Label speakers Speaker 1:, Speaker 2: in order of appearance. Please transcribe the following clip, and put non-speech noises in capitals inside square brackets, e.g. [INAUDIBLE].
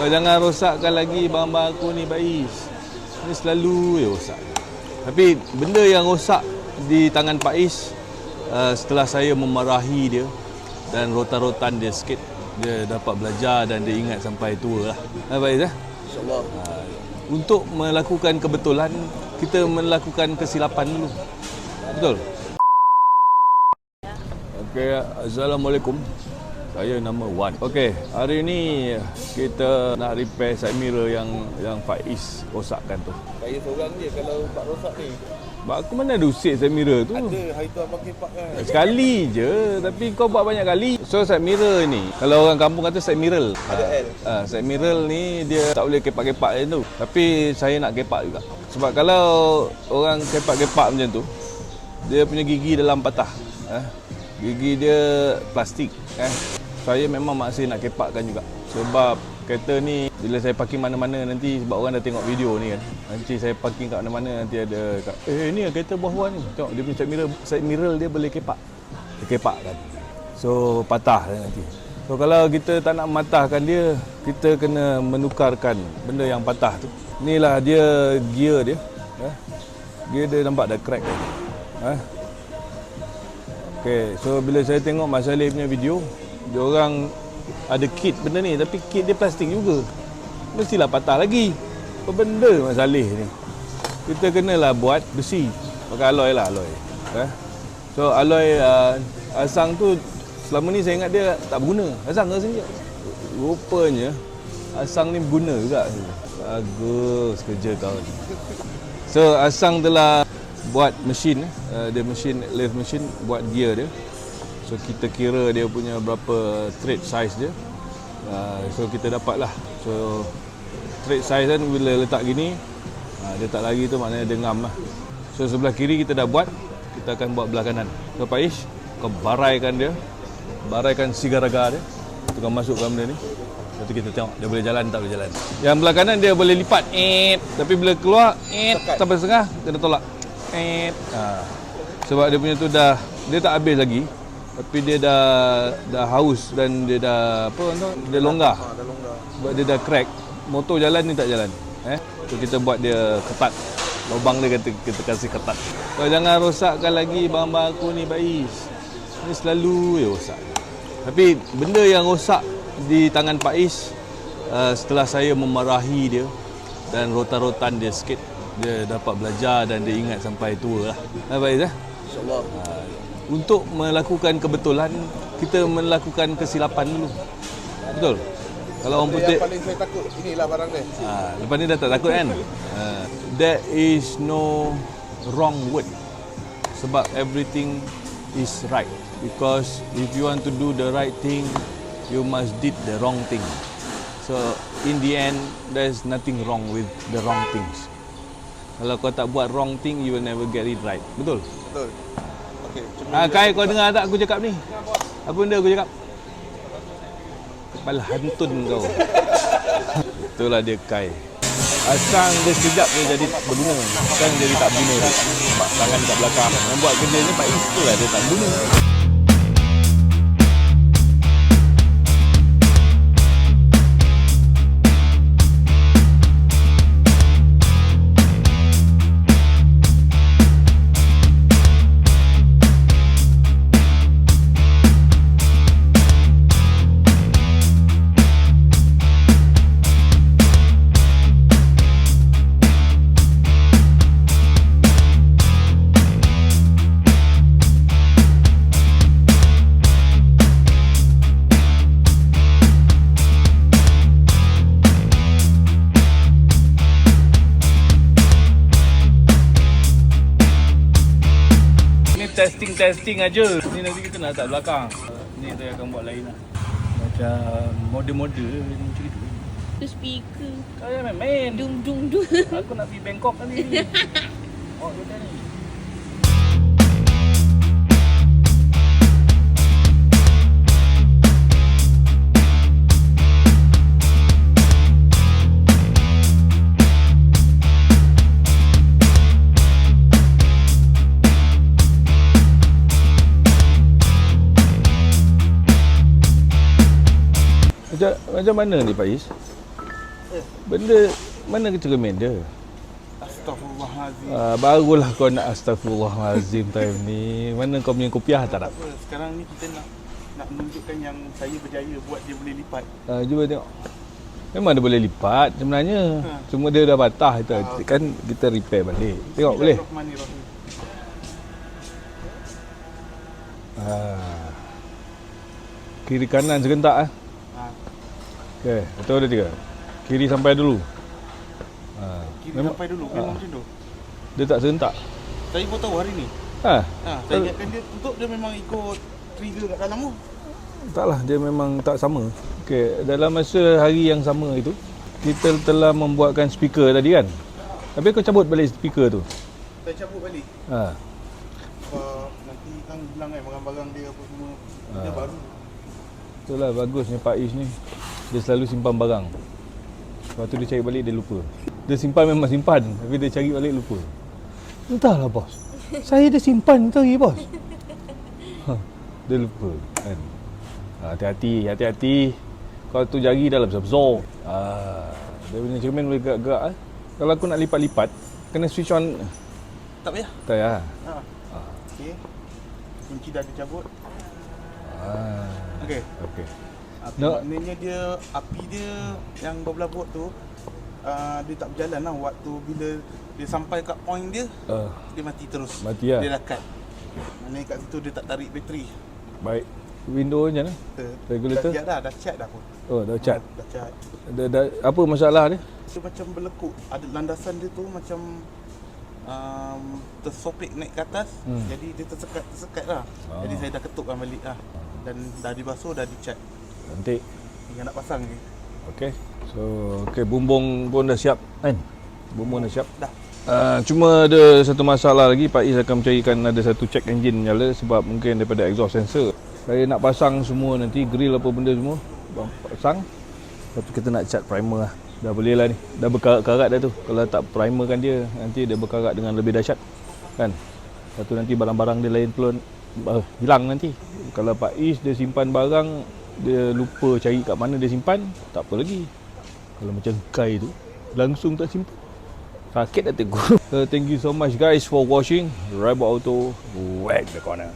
Speaker 1: Kau jangan rosakkan lagi barang-barang aku ni Faiz. Ni selalu je rosak. Tapi benda yang rosak di tangan Faiz uh, setelah saya memarahi dia dan rotan-rotan dia sikit dia dapat belajar dan dia ingat sampai tua lah. Ha, Faiz eh?
Speaker 2: InsyaAllah.
Speaker 1: Untuk melakukan kebetulan kita melakukan kesilapan dulu. Betul? Okey, Assalamualaikum. Saya nama Wan. Okey, hari ni kita nak repair side mirror yang yang Faiz rosakkan tu.
Speaker 2: Saya seorang je kalau pak rosak ni.
Speaker 1: Bak aku mana ada usik side mirror tu?
Speaker 2: Ada hari tu abang kepak kan.
Speaker 1: Sekali je Tapi kau buat banyak kali So side mirror ni Kalau orang kampung kata side mirror
Speaker 2: Ada L.
Speaker 1: ha, Side mirror ni Dia tak boleh kepak-kepak macam tu Tapi saya nak kepak juga Sebab kalau Orang kepak-kepak macam tu Dia punya gigi dalam patah ha? Gigi dia plastik eh? Saya memang masih nak kepakkan juga. Sebab kereta ni Bila saya parking mana-mana nanti Sebab orang dah tengok video ni kan Nanti saya parking kat mana-mana Nanti ada kat, Eh ni kereta buah Wan ni. Tengok dia punya side mirror Side mirror dia boleh kepak. Kepak kan. So patah nanti. So kalau kita tak nak mematahkan dia Kita kena menukarkan Benda yang patah tu. Inilah dia gear dia eh? Gear dia nampak dah crack kan. Eh? Okay, so bila saya tengok Mas Saleh punya video, dia orang ada kit benda ni tapi kit dia plastik juga. Mestilah patah lagi. Apa benda Mas Saleh ni? Kita kenalah buat besi. Pakai alloy lah alloy. Eh? So alloy uh, asang tu selama ni saya ingat dia tak berguna. Asang ke sini? Rupanya asang ni berguna juga. Bagus kerja kau ni. So Asang telah buat mesin eh. uh, dia mesin lathe mesin buat gear dia. So kita kira dia punya berapa thread size dia. Uh, so kita dapat lah. So thread size kan bila letak gini uh, dia tak lagi tu maknanya dia ngam lah. So sebelah kiri kita dah buat, kita akan buat belah kanan. So Paish, kau baraikan dia. Baraikan sigaraga dia. Tukang masukkan benda ni. Lepas tu kita tengok dia boleh jalan tak boleh jalan. Yang belah kanan dia boleh lipat. Eh, tapi bila keluar, eh, sampai setengah, kena tolak. Eh, ha. Sebab dia punya tu dah, dia tak habis lagi. Tapi dia dah dah haus dan dia dah apa tu, dia longgar.
Speaker 2: Ha, dah longgar.
Speaker 1: Sebab dia dah crack. Motor jalan ni tak jalan. Eh, so kita buat dia ketat. Lubang dia kita, kita kasih ketat. Kau jangan rosakkan lagi barang-barang aku ni, Faiz. Ni selalu je rosak. Tapi benda yang rosak di tangan Faiz uh, setelah saya memarahi dia dan rotan-rotan dia sikit dia dapat belajar dan dia ingat sampai tua lah. Ha, Faiz eh?
Speaker 2: InsyaAllah.
Speaker 1: Untuk melakukan kebetulan kita melakukan kesilapan dulu. Betul? Kalau orang putih
Speaker 2: yang paling saya takut inilah barang dia.
Speaker 1: Ha, lepas ni dah tak takut kan? Ha, there is no wrong word. Sebab everything is right. Because if you want to do the right thing, you must did the wrong thing. So in the end, there's nothing wrong with the wrong things. Kalau kau tak buat wrong thing, you will never get it right. Betul?
Speaker 2: Betul. Okey, cuma
Speaker 1: Ha, Kai, kau dengar tak aku cakap ni? Apa benda aku cakap? Kepala hantun kau. Itulah dia Kai. Asang dia sekejap dia jadi berguna. Asang jadi tak berguna. Sebab tangan kat belakang. Yang buat kerja ni Pak Is tu lah dia tak berguna. Testing-testing aja. Ni nanti kita nak letak belakang. Ni saya akan buat lain lah. Macam mode-mode macam itu.
Speaker 3: Tu speaker.
Speaker 1: Kau jangan main-main.
Speaker 3: Dung dung dung.
Speaker 1: Aku nak pergi Bangkok kali ni. [LAUGHS] Oh, dia ni. Macam, macam mana ni Pak Is? Benda mana cermin dia?
Speaker 2: Astaghfirullahalazim.
Speaker 1: Uh, barulah kau nak astagfirullahalazim [LAUGHS] time ni. Mana kau punya kopiah tak?
Speaker 2: Apa, sekarang ni kita nak nak menunjukkan yang saya berjaya buat dia boleh lipat.
Speaker 1: Uh, cuba tengok. Memang dia boleh lipat sebenarnya.
Speaker 2: Ha.
Speaker 1: Cuma dia dah patah itu.
Speaker 2: Ah,
Speaker 1: Kan kita repair balik. Tengok boleh. Ah. Kiri kanan serentak ah.
Speaker 2: Ha,
Speaker 1: Okey, betul ada tiga. Kiri sampai dulu. Ha.
Speaker 2: kiri
Speaker 1: Memang
Speaker 2: sampai dulu memang macam tu.
Speaker 1: dia tak serentak.
Speaker 2: Saya pun tahu hari ni.
Speaker 1: Ha.
Speaker 2: Ha, saya ingatkan dia tutup dia memang ikut trigger kat dalam tu.
Speaker 1: Taklah dia memang tak sama. Okey, dalam masa hari yang sama itu kita telah membuatkan speaker tadi kan. Tapi kau cabut balik speaker tu.
Speaker 2: Saya cabut balik.
Speaker 1: Ha.
Speaker 2: Sebab nanti kan bilang kan barang-barang dia apa semua. Dia
Speaker 1: Ah.
Speaker 2: baru.
Speaker 1: Itulah bagusnya Pak Is ni. Dia selalu simpan barang. Lepas tu dia cari balik dia lupa. Dia simpan memang simpan tapi dia cari balik lupa. Entahlah bos. Saya dah simpan tadi bos. Ha, dia lupa kan. Ha, hati-hati, hati-hati. Kalau tu jari dalam besar-besar. Ah, dia punya cermin boleh gerak-gerak eh. Kalau aku nak lipat-lipat, kena switch on.
Speaker 2: Tak payah.
Speaker 1: Tak ya.
Speaker 2: Ha. Okey. Kunci dah dicabut.
Speaker 1: Ah,
Speaker 2: Okey.
Speaker 1: okey.
Speaker 2: Api
Speaker 1: No.
Speaker 2: maknanya dia api dia yang 12 volt tu uh, dia tak berjalan lah waktu bila dia sampai kat point dia
Speaker 1: Uh,
Speaker 2: dia mati terus.
Speaker 1: Mati lah.
Speaker 2: Dia dah cut. Maknanya kat situ dia tak tarik bateri.
Speaker 1: baik. Window macam mana?
Speaker 2: Kita-
Speaker 1: Regulator?
Speaker 2: Dah siap dah, dah cat dah pun.
Speaker 1: Oh, dah cat.
Speaker 2: Dah cat.
Speaker 1: Ada, ada apa masalah dia?
Speaker 2: Dia macam berlekuk. Ada landasan dia tu macam um, tersopik naik ke atas.
Speaker 1: Hmm.
Speaker 2: Jadi dia tersekat tersekat lah.
Speaker 1: Oh.
Speaker 2: Jadi saya dah ketukkan balik lah. Dan dah dibasuh, dah dicat.
Speaker 1: Cantik.
Speaker 2: Tinggal nak pasang je.
Speaker 1: Okey. So, okey bumbung pun dah siap kan? Bumbung dah siap.
Speaker 2: Dah.
Speaker 1: Uh, cuma ada satu masalah lagi Pak Is akan mencarikan ada satu check engine nyala sebab mungkin daripada exhaust sensor. Saya nak pasang semua nanti grill apa benda semua bang- pasang. Lepas tu kita nak cat primer lah. Dah boleh lah ni. Dah berkarat-karat dah tu. Kalau tak primerkan dia nanti dia berkarat dengan lebih dahsyat. Kan? Lepas tu nanti barang-barang dia lain pun uh, hilang nanti. Kalau Pak Is dia simpan barang dia lupa cari kat mana dia simpan, tak apa lagi. Kalau macam Kai tu langsung tak simpan. Sakit dah tegur. So, thank you so much guys for watching. Rebel Auto, whack the corner.